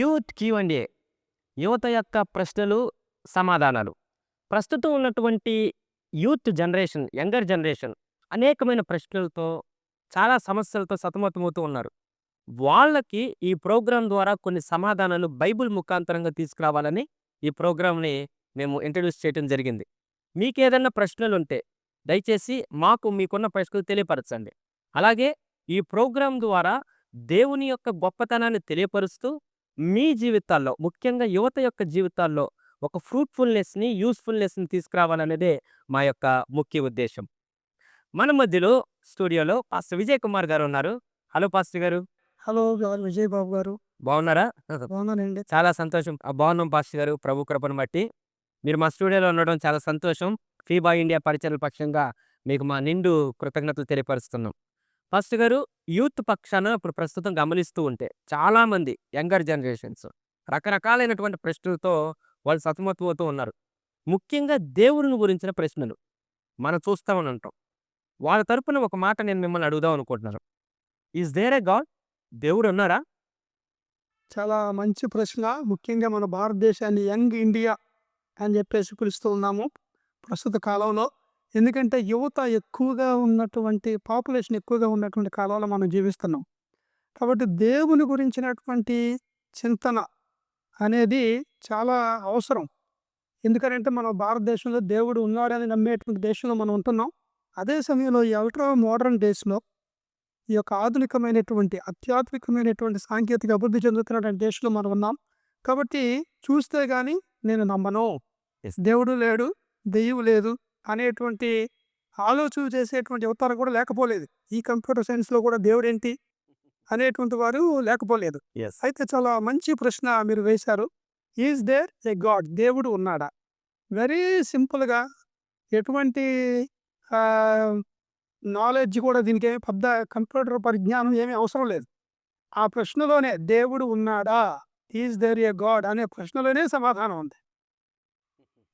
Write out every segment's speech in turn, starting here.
Youth QMDA యువత యొక్క ప్రశ్నలు సమాధానాలు. ప్రస్తుతం ఉన్నటువంటి యూత్ జనరేషన్ యంగర్ జనరేషన్ అనేకమైన ప్రశ్నలతో చాలా సమస్యలతో సతమతమవుతూ ఉన్నారు. వాళ్ళకి ఈ ప్రోగ్రాం ద్వారా కొన్ని సమాధానాలు బైబుల్ ముఖాంతరంగా తీసుకురావాలని ఈ ప్రోగ్రాంని మేము ఇంట్రడ్యూస్ చేయడం జరిగింది. మీకు ఏదైనా ప్రశ్నలు ఉంటే దయచేసి మాకు మీకున్న ప్రశ్నలు తెలియపరచండి. అలాగే ఈ ప్రోగ్రాం ద్వారా దేవుని యొక్క గొప్పతనాన్ని తెలియపరుస్తూ మీ జీవితాల్లో ముఖ్యంగా యువత యొక్క జీవితాల్లో ఒక ఫ్రూట్ఫుల్నెస్ని యూస్ఫుల్నెస్ని తీసుకురావాలనేదే మా యొక్క ముఖ్య ఉద్దేశం. మన మధ్యలో స్టూడియోలో పాస్టర్ విజయ్ కుమార్ గారు ఉన్నారు. హలో పాస్టర్ గారు. హలో గారు విజయ్ బాబు గారు. బాగున్నారా? బాగున్నానండి. చాలా సంతోషం. బాగున్నాం పాస్టర్ గారు ప్రభు కృపను బట్టి. మీరు మా స్టూడియోలో ఉండడం చాలా సంతోషం. ఫీబా ఇండియా పరిచయాల పక్షంగా మీకు మా నిండు కృతజ్ఞతలు తెలియపరుస్తున్నాం. ఫస్ట్ గారు యూత్ పక్షాన ఇప్పుడు ప్రస్తుతం గమనిస్తూ ఉంటే చాలామంది యంగర్ జనరేషన్స్ రకరకాలైనటువంటి ప్రశ్నలతో వాళ్ళు సతమతమవుతూ ఉన్నారు. ముఖ్యంగా దేవుని గురించిన ప్రశ్నలు మనం చూస్తామని అంటాం వాళ్ళ తరపున ఒక మాట నేను మిమ్మల్ని అడుగుదాం అనుకుంటున్నాను. ఈజ్ దేర్ ఏ గాడ్ దేవుడు ఉన్నారా? చాలా మంచి ప్రశ్న. ముఖ్యంగా మన భారతదేశాన్ని యంగ్ ఇండియా అని చెప్పేసి పిలుస్తూ ఉన్నాము. ప్రస్తుత కాలంలో ఎందుకంటే యువత ఎక్కువగా ఉన్నటువంటి పాపులేషన్ ఎక్కువగా ఉన్నటువంటి కాలంలో మనం జీవిస్తున్నాం. కాబట్టి దేవుని గురించినటువంటి చింతన అనేది చాలా అవసరం. ఎందుకంటే మన భారతదేశంలో దేవుడు ఉన్నాడని నమ్మేటువంటి దేశంలో మనం ఉంటున్నాం. అదే సమయంలో ఈ అల్ట్రా మోడర్న్ డేస్లో ఈ యొక్క ఆధునికమైనటువంటి అత్యాధునికమైనటువంటి సాంకేతిక అభివృద్ధి చెందుతున్నటువంటి దేశంలో మనం ఉన్నాం. కాబట్టి చూస్తే కానీ నేను నమ్మను. దేవుడు లేడు దెయ్యం లేదు అనేటువంటి ఆలోచన చేసేటువంటి యువతరం కూడా లేకపోలేదు. ఈ కంప్యూటర్ సైన్స్లో కూడా దేవుడు ఏంటి అనేటువంటి వారు లేకపోలేదు. అయితే చాలా మంచి ప్రశ్న మీరు వేశారు. Is there a God? దేవుడు ఉన్నాడా? వెరీ సింపుల్గా ఎటువంటి నాలెడ్జ్ కూడా దీనికి ఏమి పెద్ద కంప్యూటర్ పరిజ్ఞానం ఏమీ అవసరం లేదు. ఆ ప్రశ్నలోనే దేవుడు ఉన్నాడా? Is there a God? అనే ప్రశ్నలోనే సమాధానం ఉంది.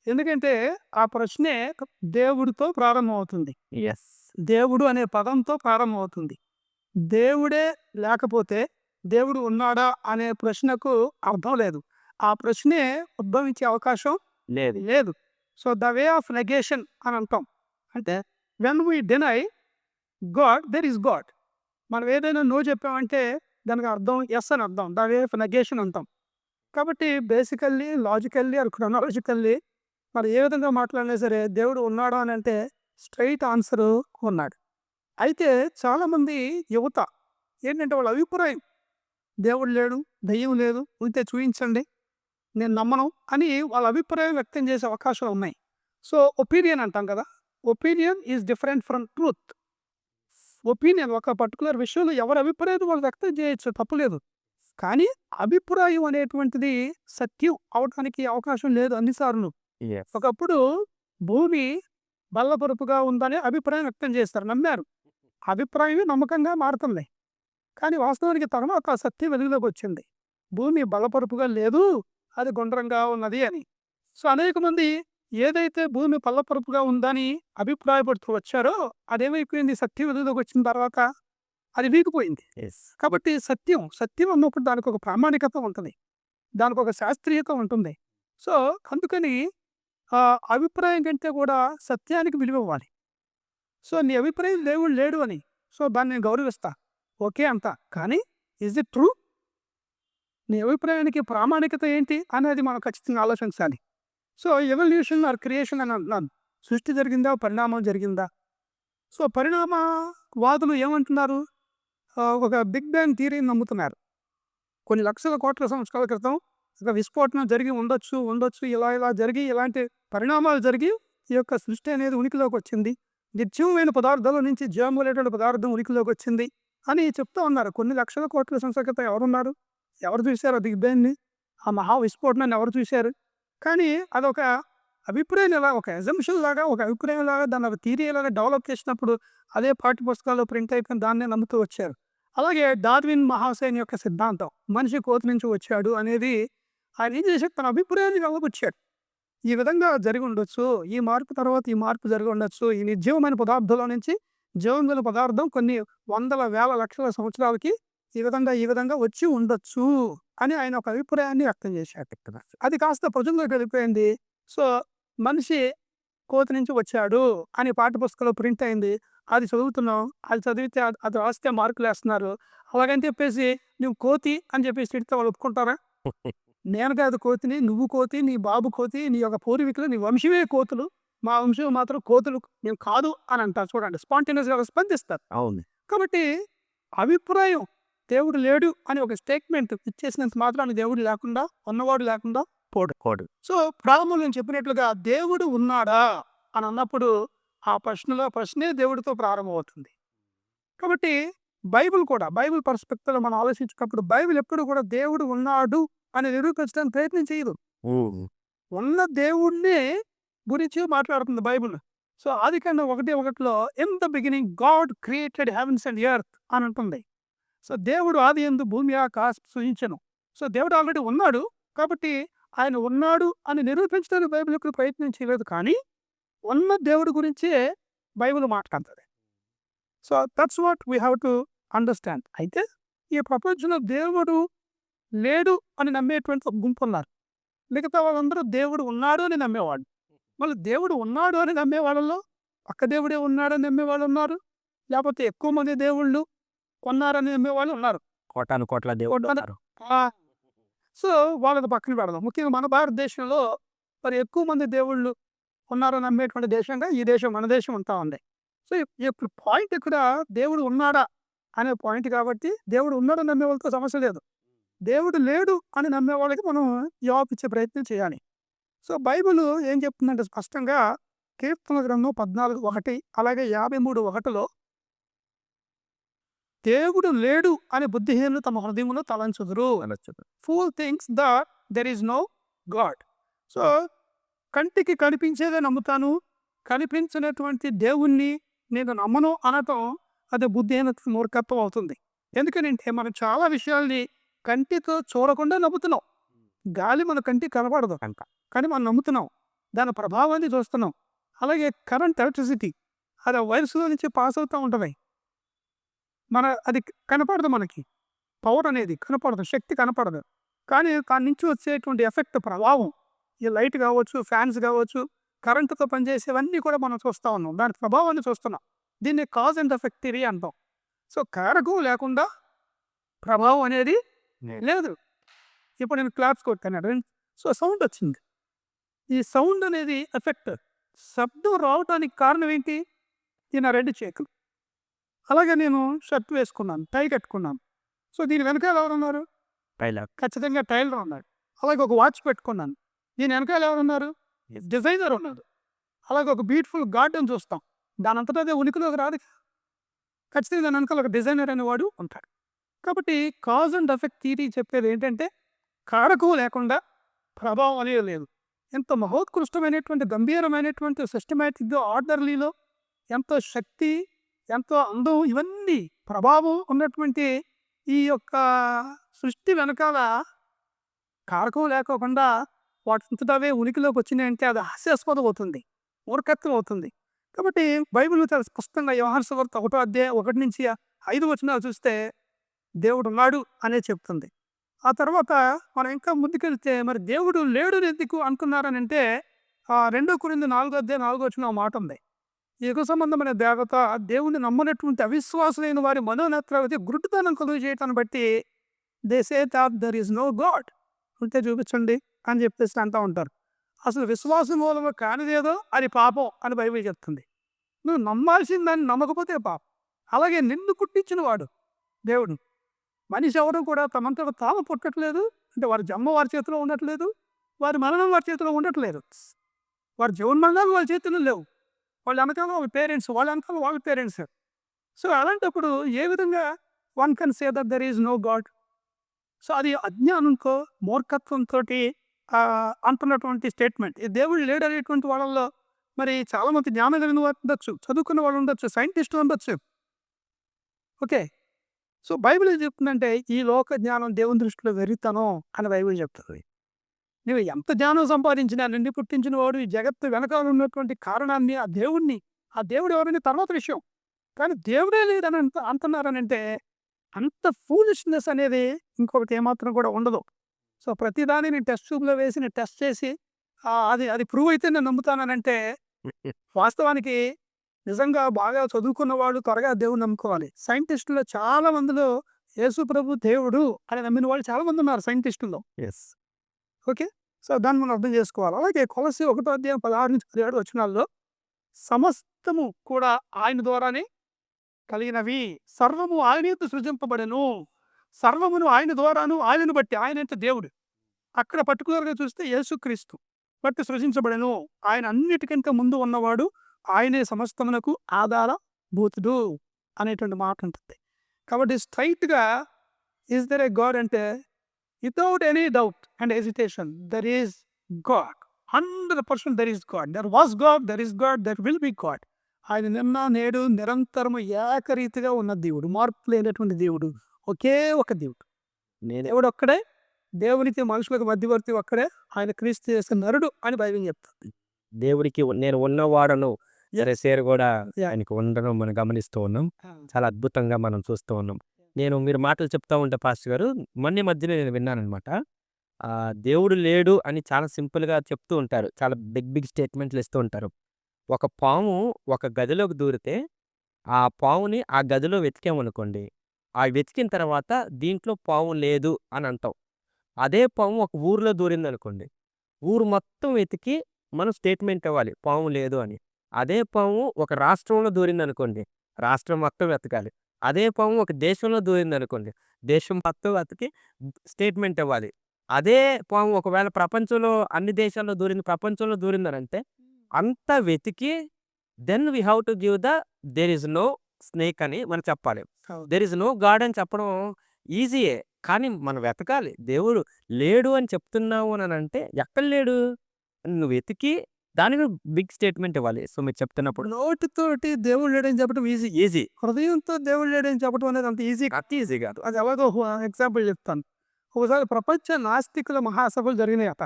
ఎందుకంటే ఆ ప్రశ్నే దేవుడితో ప్రారంభమవుతుంది. ఎస్ దేవుడు అనే పదంతో ప్రారంభమవుతుంది. దేవుడే లేకపోతే దేవుడు ఉన్నాడా అనే ప్రశ్నకు అర్థం లేదు. ఆ ప్రశ్నే ఉద్భవించే అవకాశం లేదు. లేదు. So the way of negation అని అంటాం. అంటే when we deny God there is God. మనం ఏదైనా నో చెప్పామంటే దానికి అర్థం ఎస్ అని అర్థం. ద వే ఆఫ్ నెగేషన్ అంటాం. కాబట్టి బేసికల్లీ లాజికల్లీ ఆర్ క్రొనాలజికల్లీ మరి ఏ విధంగా మాట్లాడినా సరే దేవుడు ఉన్నాడు అని అంటే స్ట్రైట్ ఆన్సర్ ఉన్నాడు. అయితే చాలామంది యువత ఏంటంటే వాళ్ళ అభిప్రాయం దేవుడు లేడు దయ్యం లేదు ఉంటే చూపించండి నేను నమ్మను అని వాళ్ళ అభిప్రాయం వ్యక్తం చేసే అవకాశాలు ఉన్నాయి. సో ఒపీనియన్ అంటాం కదా opinion is different from truth. Opinion ఒక పర్టికులర్ విషయంలో ఎవరి అభిప్రాయం వాళ్ళు వ్యక్తం చేయొచ్చు తప్పులేదు కానీ అభిప్రాయం అనేటువంటిది సత్యం అవడానికి అవకాశం లేదు అన్నిసార్లు. ఒకప్పుడు భూమి బల్లపరుపుగా ఉందనే అభిప్రాయం వ్యక్తం చేస్తారు. నమ్మారు. అభిప్రాయమే నమ్మకంగా మారుతుంది. కానీ వాస్తవానికి తర్వాత సత్యం వెలుగులోకి వచ్చింది. భూమి బలపరుపుగా లేదు అది గుండ్రంగా ఉన్నది అని. సో అనేక మంది ఏదైతే భూమి పల్లపరుపుగా ఉందని అభిప్రాయపడుతూ వచ్చారో అదేమైపోయింది? సత్యం వెలుగులోకి వచ్చిన తర్వాత అది వీగిపోయింది. ఎస్ కాబట్టి సత్యం సత్యం అన్నప్పుడు దానికి ఒక ప్రామాణికత ఉంటుంది. దానికి ఒక శాస్త్రీయత ఉంటుంది. సో అందుకని అభిప్రాయం కంటే కూడా సత్యానికి విలువ ఇవ్వాలి. సో నీ అభిప్రాయం దేవుడు లేడు అని. సో దాన్ని నేను గౌరవిస్తా. ఓకే అంత. కానీ ఇజ్ ఇట్ ట్రూ? నీ అభిప్రాయానికి ప్రామాణికత ఏంటి అనేది మనం ఖచ్చితంగా ఆలోచించాలి. సో ఎవల్యూషన్ ఆర్ క్రియేషన్ అని అంటున్నాను సృష్టి జరిగిందా? పరిణామం జరిగిందా? సో పరిణామ వాదులు ఏమంటున్నారు ఒక బిగ్ బ్యాంగ్ థియరీని నమ్ముతున్నారు. కొన్ని లక్షల కోట్ల సంవత్సరాల క్రితం ఒక విస్ఫోటనం జరిగి ఉండొచ్చు ఉండొచ్చు ఇలా ఇలా జరిగి ఇలాంటి పరిణామాలు జరిగి ఈ యొక్క సృష్టి అనేది ఉనికిలోకి వచ్చింది. నిర్జీవమైన పదార్థాల నుంచి జీవములైనటువంటి పదార్థం ఉనికిలోకి వచ్చింది అని చెప్తూ ఉన్నారు. కొన్ని లక్షల కోట్ల సంవత్సరాల క్రితం ఎవరున్నారు? ఎవరు చూశారు బిగ్ బ్యాంగ్ని? ఆ మహా విస్ఫోటనాన్ని ఎవరు చూశారు? కానీ అదొక అభిప్రాయం ఎలా ఒక ఎజంప్షన్ లాగా ఒక అభిప్రాయం లాగా దాని ఒక థీరీ లాగా డెవలప్ చేసినప్పుడు అదే పాఠ్య పుస్తకాల్లో ప్రింట్ అయిపోయిన దాన్నే నమ్ముతూ వచ్చారు. అలాగే డార్విన్ మహాశయన్ యొక్క సిద్ధాంతం మనిషి కోతి నుంచి వచ్చాడు అనేది ఆయన ఏం చేశాడు? తన అభిప్రాయాన్ని వెళ్ళగొచ్చాడు ఈ విధంగా జరిగి ఉండొచ్చు. ఈ మార్పు తర్వాత ఈ మార్పు జరిగి ఉండొచ్చు. ఈ నిర్జీవమైన పదార్థంలో నుంచి జీవం గల పదార్థం కొన్ని వందల వేల లక్షల సంవత్సరాలకి ఈ విధంగా ఈ విధంగా వచ్చి ఉండొచ్చు అని ఆయన ఒక అభిప్రాయాన్ని వ్యక్తం చేశాడు ఇక్కడ. అది కాస్త ప్రజల్లోకి వెళ్ళిపోయింది. సో మనిషి కోతి నుంచి వచ్చాడు అని పాఠ పుస్తకంలో ప్రింట్ అయింది. అది చదువుతున్నాం. అది చదివితే అది రాస్తే మార్కులు వేస్తున్నారు అలాగని చెప్పేసి నువ్వు కోతి అని చెప్పేసి తిడితే వాళ్ళు ఒప్పుకుంటారా? నేను కాదు కోతిని నువ్వు కోతి నీ బాబు కోతి నీ యొక్క పూర్వీకులు నీ వంశమే కోతులు. మా వంశం మాత్రం కోతులు మేము కాదు అని అంటారు చూడండి. స్పాంటేనియస్గా స్పందిస్తారు. అవును. కాబట్టి అభిప్రాయం దేవుడు లేడు అని ఒక స్టేట్మెంట్ ఇచ్చేసినంత మాత్రాన్ని దేవుడు లేకుండా ఉన్నవాడు లేకుండా పోడు. కోడు సో ప్రారంభంలో నేను చెప్పినట్లుగా దేవుడు ఉన్నాడా అని అన్నప్పుడు ఆ ప్రశ్నలో ప్రశ్నే దేవుడితో ప్రారంభమవుతుంది. కాబట్టి బైబిల్ కూడా బైబిల్ పర్స్పెక్టివ్లో మనం ఆలోచించినప్పుడు బైబిల్ ఎప్పుడు కూడా దేవుడు ఉన్నాడు అని నిరూపించడానికి ప్రయత్నం చేయదు. ఉన్న దేవుణ్ణే గురించి మాట్లాడుతుంది బైబిల్. సో ఆది కన్నా ఒకటి ఒకటిలో in the beginning God created heavens and earth అని ఉంటుంది. సో దేవుడు ఆది ఎందు భూమి ఆకాశం సృజించను సో దేవుడు ఆల్రెడీ ఉన్నాడు కాబట్టి ఆయన ఉన్నాడు అని నిరూపించడానికి బైబిల్ ఎప్పుడు ప్రయత్నం చేయలేదు కానీ ఉన్న దేవుడి గురించే బైబిల్ మాట్లాడుతుంది. So that's what we have to understand అయితే ఈ ప్రపంచంలో దేవుడు లేడు అని నమ్మేటువంటి ఒక గుంపు ఉన్నారు. మిగతా వాళ్ళందరూ దేవుడు ఉన్నాడు అని నమ్మేవాడు మళ్ళీ దేవుడు ఉన్నాడు అని నమ్మే వాళ్ళలో ఒక్క దేవుడే ఉన్నాడని నమ్మే వాళ్ళు ఉన్నారు. లేకపోతే ఎక్కువ మంది దేవుళ్ళు ఉన్నారని నమ్మే వాళ్ళు ఉన్నారు. కోటాను కోట్ల దేవుడు. సో వాళ్ళది పక్కన పెడదాం. ముఖ్యంగా మన భారతదేశంలో మరి ఎక్కువ మంది దేవుళ్ళు ఉన్నారని నమ్మేటువంటి దేశంగా ఈ దేశం మన దేశం ఉంటా ఉంది. సో ఇప్పుడు పాయింట్ ఇక్కడ దేవుడు ఉన్నాడా అనే పాయింట్ కాబట్టి దేవుడు ఉన్నాడని నమ్మే వాళ్ళతో సమస్య లేదు. దేవుడు లేడు అని నమ్మే వాళ్ళకి మనం జవాబు ఇచ్చే ప్రయత్నం చేయాలి. సో బైబిల్ ఏం చెప్తుందంటే స్పష్టంగా కీర్తన గ్రంథం పద్నాలుగు ఒకటి అలాగే యాభై మూడు ఒకటిలో దేవుడు లేడు అని బుద్ధిహీనులు తమ హృదయంలో తలంచుదురు. Fool thinks the there is no God so కంటికి కనిపించేదే నమ్ముతాను. కనిపించినటువంటి దేవుణ్ణి నేను నమ్మను అనటం అది బుద్ధిహీన మూర్ఖత్వం అవుతుంది. ఎందుకంటే మనం చాలా విషయాల్ని కంటితో చూడకుండా నమ్ముతున్నాం. గాలి మన కంటికి కనపడదు కనుక కానీ మనం నమ్ముతున్నాం. దాని ప్రభావాన్ని చూస్తున్నాం. అలాగే కరెంట్ ఎలక్ట్రిసిటీ అది ఆ వైర్స్లో నుంచి పాస్ అవుతూ ఉంటుంది. మన అది కనపడదు మనకి. పవర్ అనేది కనపడదు. శక్తి కనపడదు. కానీ దాని నుంచి వచ్చేటువంటి ఎఫెక్ట్ ప్రభావం ఈ లైట్ కావచ్చు ఫ్యాన్స్ కావచ్చు కరెంటుతో పనిచేసేవన్నీ కూడా మనం చూస్తూ ఉన్నాం. దాని ప్రభావాన్ని చూస్తున్నాం. దీన్ని కాజ్ అండ్ ఎఫెక్ట్ థిరీ అంటాం. సో కారకం లేకుండా ప్రభావం అనేది లేదు. ఇప్పుడు నేను క్లాప్స్ కొట్టాను సో సౌండ్ వచ్చింది. ఈ సౌండ్ అనేది ఎఫెక్ట్ శబ్దం రావడానికి కారణం ఏంటి? ఈయన రెండు చేతులు. అలాగే నేను షర్ట్ వేసుకున్నాను టై కట్టుకున్నాను. సో దీని వెనకాల ఎవరు ఉన్నారు? పైలా ఖచ్చితంగా టైలర్ ఉన్నాడు అలాగే ఒక వాచ్ పెట్టుకున్నాను. దీని వెనకాల ఎవరు ఉన్నారు? డిజైనర్ ఉన్నాడు అలాగే ఒక బ్యూటిఫుల్ గార్డెన్ చూస్తాం. దాని అంతటా అదే ఉనికిలోకి రాదు. ఖచ్చితంగా దాని వెనకాల ఒక డిజైనర్ అనేవాడు ఉంటాడు. కాబట్టి కాజ్ అండ్ ఎఫెక్ట్ థియరీ చెప్పేది ఏంటంటే కారకం లేకుండా ప్రభావం అనేది లేదు. ఎంత మహోత్కృష్టమైనటువంటి గంభీరమైనటువంటి సిస్టమేటిక్గా ఆర్డర్లీలో ఎంతో శక్తి ఎంతో అందం ఇవన్నీ ప్రభావం ఉన్నటువంటి ఈ యొక్క సృష్టి వెనకాల కారకం లేకోకుండా వాటింతటవే ఉనికిలోకి వచ్చినాయంటే అది హాస్యాస్పదం అవుతుంది మూర్ఖత్వం అవుతుంది. కాబట్టి బైబిల్ చాలా స్పష్టంగా వ్యవహార సువార్త ఒకటో అధ్యాయం ఒకటి నుంచి ఐదు వచనాలు చూస్తే దేవుడు ఉన్నాడు అనే చెప్తుంది. ఆ తర్వాత మనం ఇంకా ముందుకెళ్తే మరి దేవుడు లేడు ఎందుకు అనుకున్నారని అంటే ఆ రెండో కురింది నాలుగో అధ్యాయం నాలుగో వచ్చిన మాట ఉంది. యుగ సంబంధమైన దేవత దేవుని నమ్మనటువంటి అవిశ్వాసులైన వారి మనోనేత్రాలకి గురుటుతనం కలుగు చేయటాన్ని బట్టి they say that there is no God. ఉంటే చూపించండి అని చెప్పేసి అంటూ ఉంటారు. అసలు విశ్వాసం మూలము కానిదేదో అది పాపం అని బైబిల్ చెప్తుంది. నువ్వు నమ్మాల్సిందని నమ్మకపోతే పాపం. అలాగే నిన్ను పుట్టించిన వాడు దేవుడు. మనిషి ఎవరు కూడా తమంతట తాము పుట్టట్లేదు. అంటే వారి జన్మ వారి చేతిలో ఉండట్లేదు. వారి మరణం వారి చేతిలో ఉండట్లేదు. వారి జీవన్మరణాలు వాళ్ళ చేతిలో లేవు. వాళ్ళు వెనకాల వాళ్ళ పేరెంట్స్ వాళ్ళ వెనకాల వాళ్ళ పేరెంట్స్. సో అలాంటప్పుడు ఏ విధంగా one can say that there is no God so అది అజ్ఞానంతో మూర్ఖత్వంతో అంటున్నటువంటి స్టేట్మెంట్. ఈ దేవుడు లేడు అనేటువంటి వాళ్ళల్లో మరి చాలామంది జ్ఞానం కలిగిన వారు ఉండొచ్చు చదువుకున్న వాళ్ళు ఉండొచ్చు సైంటిస్టులు ఉండొచ్చు. ఓకే. సో బైబిల్ ఏం చెప్తుందంటే ఈ లోక జ్ఞానం దేవుని దృష్టిలో వెరితనం అని బైబిల్ చెప్తుంది. నువ్వు ఎంత జ్ఞానం సంపాదించినా నిండి పుట్టించిన వాడు ఈ జగత్తు వెనకాల ఉన్నటువంటి కారణాన్ని ఆ దేవుణ్ణి ఆ దేవుడు ఎవరైనా తర్వాత విషయం. కానీ దేవుడే లేదని అంటున్నారని అంటున్నారనంటే అంత ఫూలిష్నెస్ అనేది ఇంకొకటి ఏమాత్రం కూడా ఉండదు. సో ప్రతిదాన్ని నేను టెస్ట్ ట్యూబ్లో వేసి నేను టెస్ట్ చేసి అది అది ప్రూవ్ అయితే నేను నమ్ముతానంటే వాస్తవానికి నిజంగా బాగా చదువుకున్న వాళ్ళు త్వరగా దేవుని నమ్ముకోవాలి. సైంటిస్టులు చాలా మందిలో యేసు ప్రభు దేవుడు అని నమ్మిన వాళ్ళు చాలా మంది ఉన్నారు సైంటిస్టుల్లో. Yes okay? సో దాన్ని మనం అర్థం చేసుకోవాలి. అలాగే కొలసి ఒకటో అధ్యాయం పదహారు నుంచి పదిహేడు వచ్చినాల్లో సమస్తము కూడా ఆయన ద్వారానే కలిగినవి సర్వము ఆయన సృజింపబడెను. సర్వమును ఆయన ద్వారాను ఆయనను బట్టి ఆయన అంటే దేవుడు. అక్కడ పర్టికులర్గా చూస్తే యేసుక్రీస్తు బట్టి సృజించబడను. ఆయన అన్నిటికంటే ముందు ఉన్నవాడు ఆయనే సమస్తమునకు ఆధార భూతుడు అనేటువంటి మాట ఉంటుంది. కాబట్టి స్ట్రైట్గా ఈజ్ దర్ ఏ గాడ్ అంటే without any doubt and hesitation there is God. Hundred percent there is God. There was God there is God there will be God. ఆయన నిన్న నేడు నిరంతరము ఏకరీతిగా ఉన్న దేవుడు మార్పు లేనటువంటి దేవుడు. ఒకే ఒక దేవుడు. నేనే. దేవుడు ఒక్కడే దేవునికి మనుషులకు మధ్యవర్తి ఒక్కడే. ఆయన క్రీస్తు చేసిన నరుడు అని బైబిల్ చెప్తుంది. దేవుడికి నేను ఉన్నవాడను. సేరు కూడా. ఆయనకి ఉండడం మనం గమనిస్తూ ఉన్నాం. చాలా అద్భుతంగా మనం చూస్తూ ఉన్నాం. నేను మీరు మాటలు చెప్తా ఉంటే పాస్టర్ గారు మొన్న మధ్యన నేను విన్నానమాట ఆ దేవుడు లేడు అని చాలా సింపుల్గా చెప్తూ ఉంటారు. చాలా బిగ్ బిగ్ స్టేట్మెంట్లు ఇస్తూ ఉంటారు. ఒక పాము ఒక గదిలోకి దూరితే ఆ పావుని ఆ గదిలో వెతికామనుకోండి ఆ వెతికిన తర్వాత దీంట్లో పాము లేదు అని అంటాం. అదే పాము ఒక ఊర్లో దూరింది అనుకోండి ఊరు మొత్తం వెతికి మనం స్టేట్మెంట్ ఇవ్వాలి. పాము లేదు అని. అదే పాము ఒక రాష్ట్రంలో దూరింది అనుకోండి రాష్ట్రం మొత్తం వెతకాలి. అదే పాము ఒక దేశంలో దూరింది అనుకోండి దేశం మొత్తం వెతికి స్టేట్మెంట్ ఇవ్వాలి. అదే పాము ఒకవేళ ప్రపంచంలో అన్ని దేశాల్లో దూరింది ప్రపంచంలో దూరిందని అంటే అంత వెతికి then we have to give the there is no snake అని మనం చెప్పాలి. దెర్ ఇస్ నో గాడ్ అని చెప్పడం ఈజీయే. కానీ మనం వెతకాలి. దేవుడు లేడు అని చెప్తున్నావు అని అంటే ఎక్కడ లేడు? నువ్వు వెతికి దానికి బిగ్ స్టేట్మెంట్ ఇవ్వాలి. సో మీరు చెప్తున్నప్పుడు. నోటితోటి దేవుడు లేడని చెప్పడం ఈజీ ఈజీ. హృదయంతో దేవుడు లేడని చెప్పడం అనేది అంత ఈజీ అతి ఈజీ కాదు. అది ఎలాగో ఎగ్జాంపుల్ చెప్తాను. ఒకసారి ప్రపంచ నాస్తికుల మహాసభలు జరిగినాయి అట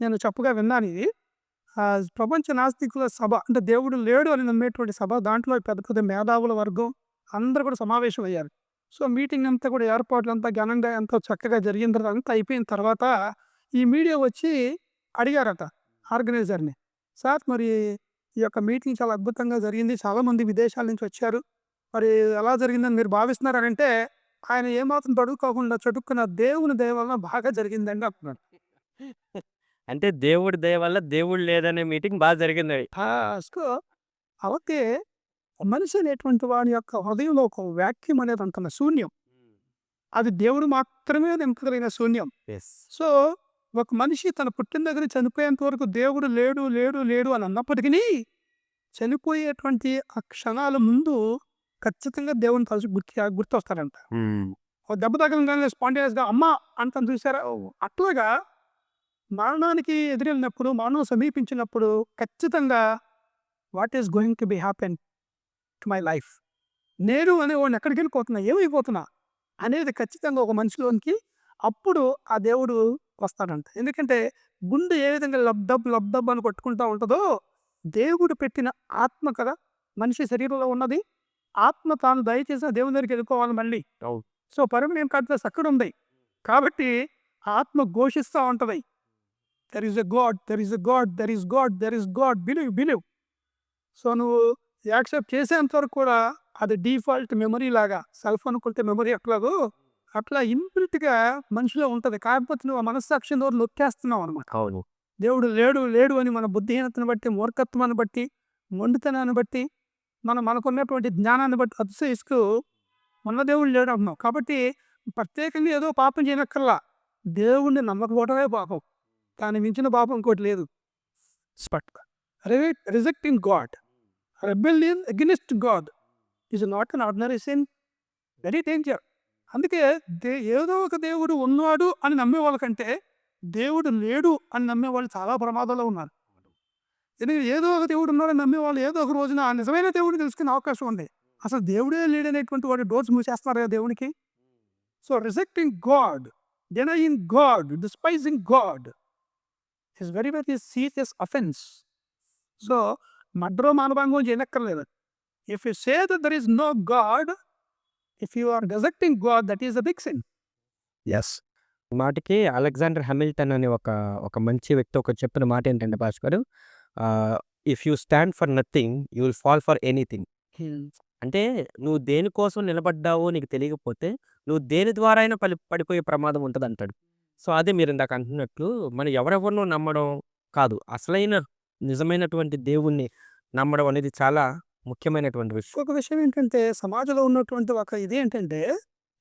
నేను చెప్పగా విన్నాను ఇది. ప్రపంచ నాస్తికుల సభ అంటే దేవుడు లేడు అని నమ్మేటువంటి సభ. దాంట్లో పెద్ద పెద్ద మేధావుల వర్గం అందరూ కూడా సమావేశం అయ్యారు సో మీటింగ్ అంతా కూడా ఏర్పాట్లు అంతా ఘనంగా ఎంతో చక్కగా జరిగిన తర్వాత అంతా అయిపోయిన తర్వాత ఈ మీడియా వచ్చి అడిగారట ఆర్గనైజర్ని. సార్ మరి ఈ యొక్క మీటింగ్ చాలా అద్భుతంగా జరిగింది. చాలామంది విదేశాల నుంచి వచ్చారు. మరి ఎలా జరిగిందని మీరు భావిస్తున్నారంటే ఆయన ఏమాత్రం తడుక్కోకుండా చటుక్కున్న దేవుని దయ వలన బాగా జరిగిందండి అంటున్నాడు. అంటే దేవుడి దయ వల్ల దేవుడు లేదనే మీటింగ్ బాగా జరిగింది సో అలాగే మనిషి అనేటువంటి వాడి యొక్క హృదయంలో ఒక వాక్యం అనేది అంటున్న శూన్యం. అది దేవుడు మాత్రమే నింపగలిగిన శూన్యం. సో ఒక మనిషి తన పుట్టిన దగ్గర చనిపోయేంత వరకు దేవుడు లేడు లేడు లేడు అని అన్నప్పటికీ చనిపోయేటువంటి ఆ క్షణాల ముందు ఖచ్చితంగా దేవుని తలుచు గుర్తు గుర్తొస్తారంట. దెబ్బ తగలంగానే స్పాంటేనియస్గా అమ్మ అంటాను చూసారా? అట్లాగా మరణానికి ఎదురెళ్ళినప్పుడు మరణం సమీపించినప్పుడు ఖచ్చితంగా what is going to be happen to my life నేను అనేవాడిని ఎక్కడికి వెళ్ళిపోతున్నా? ఏమైపోతున్నా అనేది ఖచ్చితంగా ఒక మనిషిలోనికి అప్పుడు ఆ దేవుడు వస్తాడంట. ఎందుకంటే గుండె ఏ విధంగా లబ్డబ్ లబ్డబ్ అని కొట్టుకుంటా ఉంటుందో దేవుడు పెట్టిన ఆత్మ కదా మనిషి శరీరంలో ఉన్నది. ఆత్మ తాను దయచేసి ఆ దేవుని దగ్గరికి వెళ్ళిపోవాలి మళ్ళీ. సో పర్మనెంట్ కార్డ్స్ అక్కడ ఉంది కాబట్టి ఆత్మ ఘోషిస్తూ ఉంటుంది. There is a God there is a God there is God there is God believe believe so నువ్వు యాక్సెప్ట్ చేసేంత వరకు కూడా అది డిఫాల్ట్ మెమరీ లాగా సెల్ ఫోన్ కొడితే మెమరీ ఎట్లాగో అట్లా ఇన్బిల్ట్గా మనిషిలో ఉంటుంది. కాకపోతే నువ్వు ఆ మనస్సాక్షి నోరు నొక్కేస్తున్నావు అనమాట అవును. దేవుడు లేడు లేడు అని మన బుద్ధిహీనతను బట్టి మూర్ఖత్వాన్ని బట్టి మొండితనాన్ని బట్టి మన మనకున్నటువంటి జ్ఞానాన్ని బట్టి అతిశయిస్తూ ఉన్న దేవుడు లేడు అంటున్నాం కాబట్టి ప్రత్యేకంగా ఏదో పాపం చేయనక్కర్లా. దేవుణ్ణి నమ్మకపోవడమే పాపం. దాన్ని మించిన పాపం ఇంకోటి లేదు. స్పట్ rejecting God. Rebellion against God. Is not an ordinary sin. Very danger. అందుకే దే ఏదో ఒక దేవుడు ఉన్నాడు అని నమ్మే వాళ్ళకంటే దేవుడు లేడు అని నమ్మే వాళ్ళు చాలా ప్రమాదంలో ఉన్నారు. ఎందుకంటే ఏదో ఒక దేవుడు ఉన్నాడని నమ్మే వాళ్ళు ఏదో ఒక రోజున ఆ నిజమైన దేవుడిని తెలుసుకునే అవకాశం ఉంది. అసలు దేవుడే లేడనేటువంటి వాడు డోర్స్ మూసేస్తున్నారు కదా దేవునికి? So rejecting God denying God despising God. Is very very serious offence. So మడ్రో మానభంగం చేయనక్కర్లేదు. If you say that there is no God if you are rejecting God that is the big sin. Yes మాటికి Alexander Hamilton అనే ఒక ఒక మంచి వ్యక్తి ఒక చెప్పిన మాట ఏంటంటే Bhaskar if you stand for nothing you will fall for anything. అంటే నువ్వు దేనికోసం నిలబడ్డావో నీకు తెలియకపోతే నువ్వు దేని ద్వారా అయినా పడి పడిపోయే ప్రమాదం ఉంటుంది అంటాడు సో అదే మీరు ఇందాక అంటున్నట్లు మనం ఎవరెవరినో నమ్మడం కాదు. అసలైన నిజమైనటువంటి దేవుణ్ణి నమ్మడం అనేది చాలా ముఖ్యమైనటువంటి విషయం. ఇంకొక విషయం ఏంటంటే సమాజంలో ఉన్నటువంటి ఒక ఇది ఏంటంటే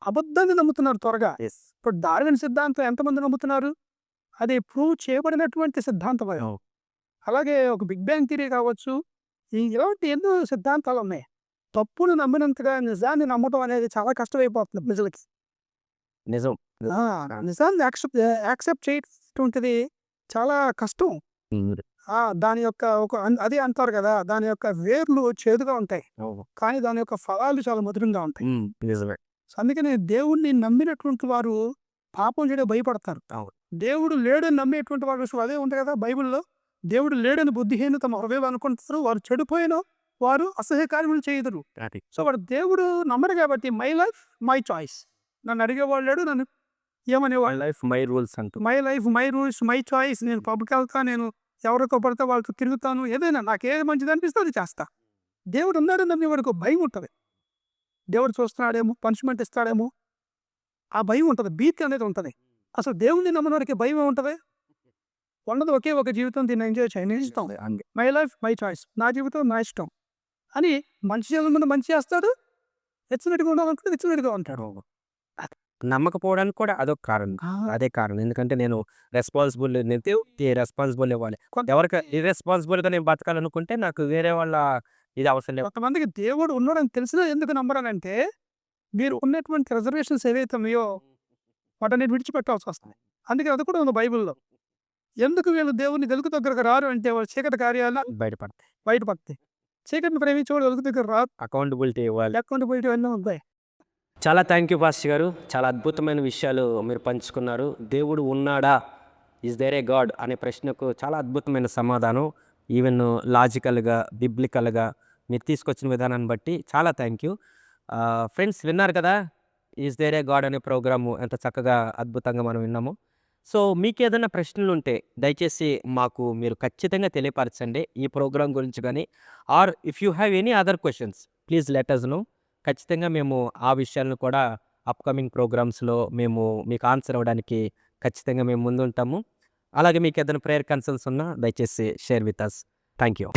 అబద్ధాన్ని నమ్ముతున్నారు త్వరగా. ఇప్పుడు డార్విన్ సిద్ధాంతం ఎంతమంది నమ్ముతున్నారు? అది ప్రూవ్ చేయబడినటువంటి సిద్ధాంతం. అలాగే ఒక బిగ్ బ్యాంగ్ థియరీ కావచ్చు. ఇలాంటి ఎన్నో సిద్ధాంతాలు ఉన్నాయి. తప్పును నమ్మినంతగా నిజాన్ని నమ్మటం అనేది చాలా కష్టమైపోతుంది ప్రజలకి. నిజం. నిజాన్ని యాక్సెప్ట్ యాక్సెప్ట్ చేయటువంటిది చాలా కష్టం. దాని యొక్క ఒక అది అంటారు కదా! దాని యొక్క వేర్లు చేదుగా ఉంటాయి. కానీ దాని యొక్క ఫలాలు చాలా మధురంగా ఉంటాయి. నిజమే. అందుకని దేవుణ్ణి నమ్మినటువంటి వారు పాపం చేయడం భయపడతారు. దేవుడు లేడని నమ్మేటువంటి వారు అదే ఉంది కదా బైబిల్లో. దేవుడు లేడని బుద్ధిహీన తమ హృదయంలో అనుకుంటారు. వారు చెడిపోయిన వారు అసహ్య కార్యములు చేయదురు. సో వాడు దేవుడు నమ్మరు కాబట్టి మై లైఫ్ మై చాయిస్ నన్ను అడిగేవాడు లేడు నన్ను మై ఏమనేవాడు లైఫ్ మై రూల్స్ అంటూ. My life my rules my choice నేను పబ్కి వెళ్తా నేను ఎవరితో పడితే వాళ్ళతో తిరుగుతాను. ఏదైనా నాకు ఏది మంచిది అనిపిస్తే అది చేస్తా. దేవుడు ఉన్నాడని వాడికి భయం ఉంటుంది. దేవుడు చూస్తున్నాడేమో పనిష్మెంట్ ఇస్తాడేమో ఆ భయం ఉంటుంది. భీతి అనేది ఉంటుంది. అసలు దేవుడిని నమ్మిన వాడికి భయం ఉంటుంది ఉన్నది ఒకే ఒక జీవితం దీన్ని ఎంజాయ్ చేయ నేను ఇష్టం. మై లైఫ్ మై చాయిస్ నా జీవితం నా ఇష్టం. అని మంచి ముందు మంచి చేస్తాడు. హెచ్చినట్టుగా ఉండాలనుకుంటే హెచ్చినట్టుగా ఉంటాడు. నమ్మకపోవడానికి కూడా అదొక కారణం. అదే కారణం. ఎందుకంటే నేను రెస్పాన్సిబుల్ నేను రెస్పాన్సిబుల్ ఇవ్వాలి. ఎవరికి irresponsible గా నేను బతకాలనుకుంటే నాకు వేరే వాళ్ళ ఇది అవసరం లేదు. కొంతమందికి దేవుడు ఉన్నాడని తెలిసినా ఎందుకు నమ్మరనంటే మీరు ఉన్నటువంటి రిజర్వేషన్స్ ఏవైతే ఉన్నాయో వాటిని విడిచిపెట్టాల్సి వస్తుంది. అందుకే అది కూడా ఉంది బైబిల్లో. ఎందుకు వీళ్ళు దేవుని వెలుగు దగ్గరకు రారు అంటే వాళ్ళు చీకటి కార్యాలు బయటపడతాయి. బయటపడతాయి. చీకటిని ప్రేమించేవాడు వెలుగు దగ్గర రారు. అకౌంటబిలిటీ ఇవ్వాలి. అకౌంటబిలిటీ అన్నీ ఉంటాయి చాలా థ్యాంక్ యూ పాస్టర్ గారు. చాలా అద్భుతమైన విషయాలు మీరు పంచుకున్నారు. దేవుడు ఉన్నాడా? ఇస్ దేర్ ఏ గాడ్ అనే ప్రశ్నకు చాలా అద్భుతమైన సమాధానం ఈవెన్ లాజికల్గా బిబ్లికల్గా మీరు తీసుకొచ్చిన విధానాన్ని బట్టి చాలా థ్యాంక్ యూ ఫ్రెండ్స్ విన్నారు కదా? ఈజ్ దేర్ ఏ గాడ్ అనే ప్రోగ్రాము ఎంత చక్కగా అద్భుతంగా మనం విన్నాము. సో మీకు ఏదైనా ప్రశ్నలు ఉంటే దయచేసి మాకు మీరు ఖచ్చితంగా తెలియపరచండి ఈ ప్రోగ్రాం గురించి కానీ or if you have any other questions please let us know ఖచ్చితంగా మేము ఆ విషయాలను కూడా అప్కమింగ్ ప్రోగ్రామ్స్లో మేము మీకు ఆన్సర్ అవ్వడానికి ఖచ్చితంగా మేము ముందుంటాము. అలాగే మీకు ఏదైనా ప్రేయర్ కన్సల్స్ ఉన్నా దయచేసి share with us thank you